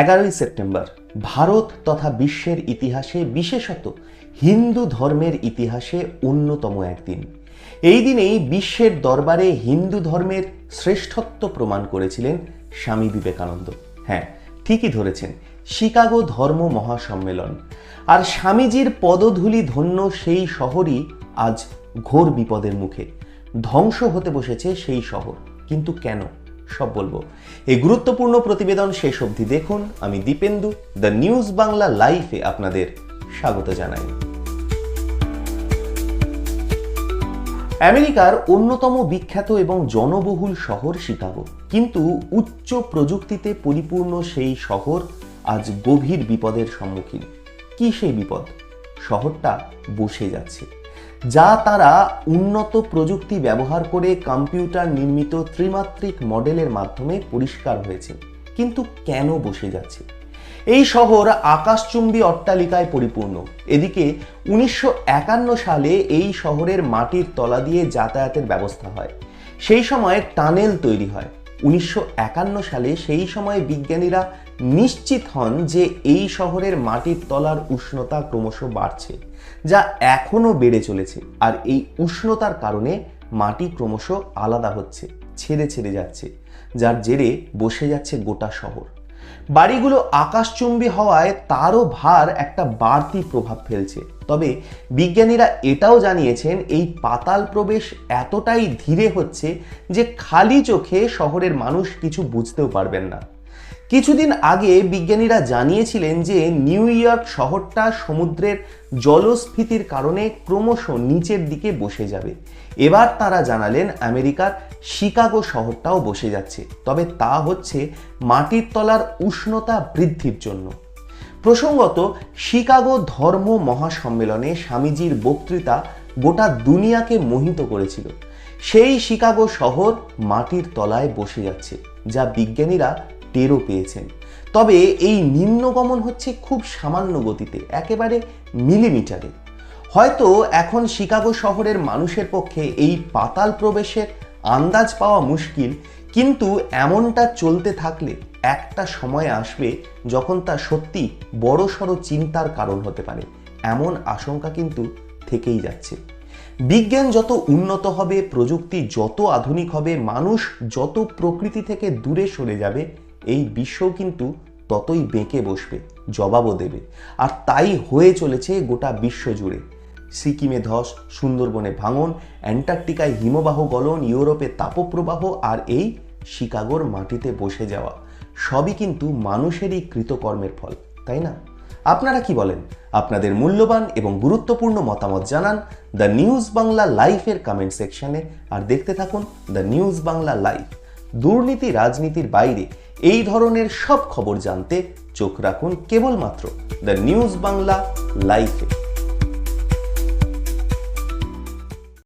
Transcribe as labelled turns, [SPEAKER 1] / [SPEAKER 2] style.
[SPEAKER 1] এগারোই সেপ্টেম্বর ভারত তথা বিশ্বের ইতিহাসে, বিশেষত হিন্দু ধর্মের ইতিহাসে অন্যতম একদিন। এই দিনেই বিশ্বের দরবারে হিন্দু ধর্মের শ্রেষ্ঠত্ব প্রমাণ করেছিলেন স্বামী বিবেকানন্দ। হ্যাঁ ঠিকই ধরেছেন, শিকাগো ধর্ম মহাসম্মেলন। আর স্বামীজির পদধূলি ধন্য সেই শহরই আজ ঘোর বিপদের মুখে। ধ্বংস হতে বসেছে সেই শহর। কিন্তু কেন? সব বলব। এই গুরুত্বপূর্ণ প্রতিবেদন শেষ অবধি দেখুন। আমি দীপেন্দু, দ্য নিউজ বাংলা লাইফে আপনাদের স্বাগত জানাই। আমেরিকার অন্যতম বিখ্যাত এবং জনবহুল শহর শিকাগো। কিন্তু উচ্চ প্রযুক্তিতে পরিপূর্ণ সেই শহর আজ গভীর বিপদের সম্মুখীন। কি সেই বিপদ? শহরটা বসে যাচ্ছে। যা তারা উন্নত প্রযুক্তি ব্যবহার করে কম্পিউটার নির্মিত ত্রিমাত্রিক মডেলের মাধ্যমে পরিষ্কার হয়েছে, কিন্তু কেন বসে যাচ্ছে? এই শহর আকাশচুম্বী অট্টালিকায় পরিপূর্ণ। এদিকে উনিশশো একান্ন সালে এই শহরের মাটির তলা দিয়ে যাতায়াতের ব্যবস্থা হয়। সেই সময় টানেল তৈরি হয়। উনিশশো একান্ন সালে সেই সময়ে বিজ্ঞানীরা নিশ্চিত হন যে এই শহরের মাটির তলার উষ্ণতা ক্রমশ বাড়ছে, যা এখনও বেড়ে চলেছে। আর এই উষ্ণতার কারণে মাটি ক্রমশ আলাদা হচ্ছে, ছেড়ে ছেড়ে যাচ্ছে, যার জেরে বসে যাচ্ছে গোটা শহর। বাড়িগুলো আকাশচুম্বী হওয়ায় তারও ভার একটা বাড়তি প্রভাব ফেলছে। তবে বিজ্ঞানীরা এটাও জানিয়েছেন, এই পাতাল প্রবেশ এতটাই ধীরে হচ্ছে যে খালি চোখে শহরের মানুষ কিছু বুঝতেও পারবেন না। কিছুদিন আগে বিজ্ঞানীরা জানিয়েছিলেন যে নিউ ইয়র্ক শহরটা সমুদ্রের জলস্ফীতির কারণে ক্রমশ নিচের দিকে বসে যাবে। এবার তারা জানালেন আমেরিকার শিকাগো শহরটাও বসে যাচ্ছে। তবে তা হচ্ছে মাটির তলার উষ্ণতা বৃদ্ধির জন্য। প্রসঙ্গত, শিকাগো ধর্ম মহাসম্মেলনে স্বামীজির বক্তৃতা গোটা দুনিয়াকে মোহিত করেছিল। সেই শিকাগো শহর মাটির তলায় বসে যাচ্ছে, যা বিজ্ঞানীরা টেরও পেয়েছেন। তবে এই নিম্নগমন হচ্ছে খুব সামান্য গতিতে, একেবারে মিলিমিটারে। হয়তো এখন শিকাগো শহরের মানুষের পক্ষে এই পাতাল প্রবেশের আন্দাজ পাওয়া মুশকিল, কিন্তু এমনটা চলতে থাকলে একটা সময় আসবে যখন তা সত্যি বড়সড় চিন্তার কারণ হতে পারে। এমন আশঙ্কা কিন্তু থেকেই যাচ্ছে। বিজ্ঞান যত উন্নত হবে, প্রযুক্তি যত আধুনিক হবে, মানুষ যত প্রকৃতি থেকে দূরে সরে যাবে এই বিশ্ব কিন্তু ততই বেঁকে বসবে, জবাবও দেবে। আর তাই হয়ে চলেছে গোটা বিশ্ব জুড়ে। সিকিমে ধস, সুন্দরবনে ভাঙন, অ্যান্টার্কটিকায় হিমবাহ গলন, ইউরোপে তাপপ্রবাহ আর এই শিকাগোর মাটিতে বসে যাওয়া। সবই কিন্তু মানুষেরই কৃতকর্মের ফল, তাই না? আপনারা কি বলেন? আপনাদের মূল্যবান এবং গুরুত্বপূর্ণ মতামত জানান দ্য নিউজ বাংলা লাইফের কমেন্ট সেকশনে আর দেখতে থাকুন দ্য নিউজ বাংলা লাইভ দুর্নীতি, রাজনীতির বাইরে এই ধরনের সব খবর জানতে চোখ রাখুন কেবলমাত্র দ্য নিউজ বাংলা লাইফে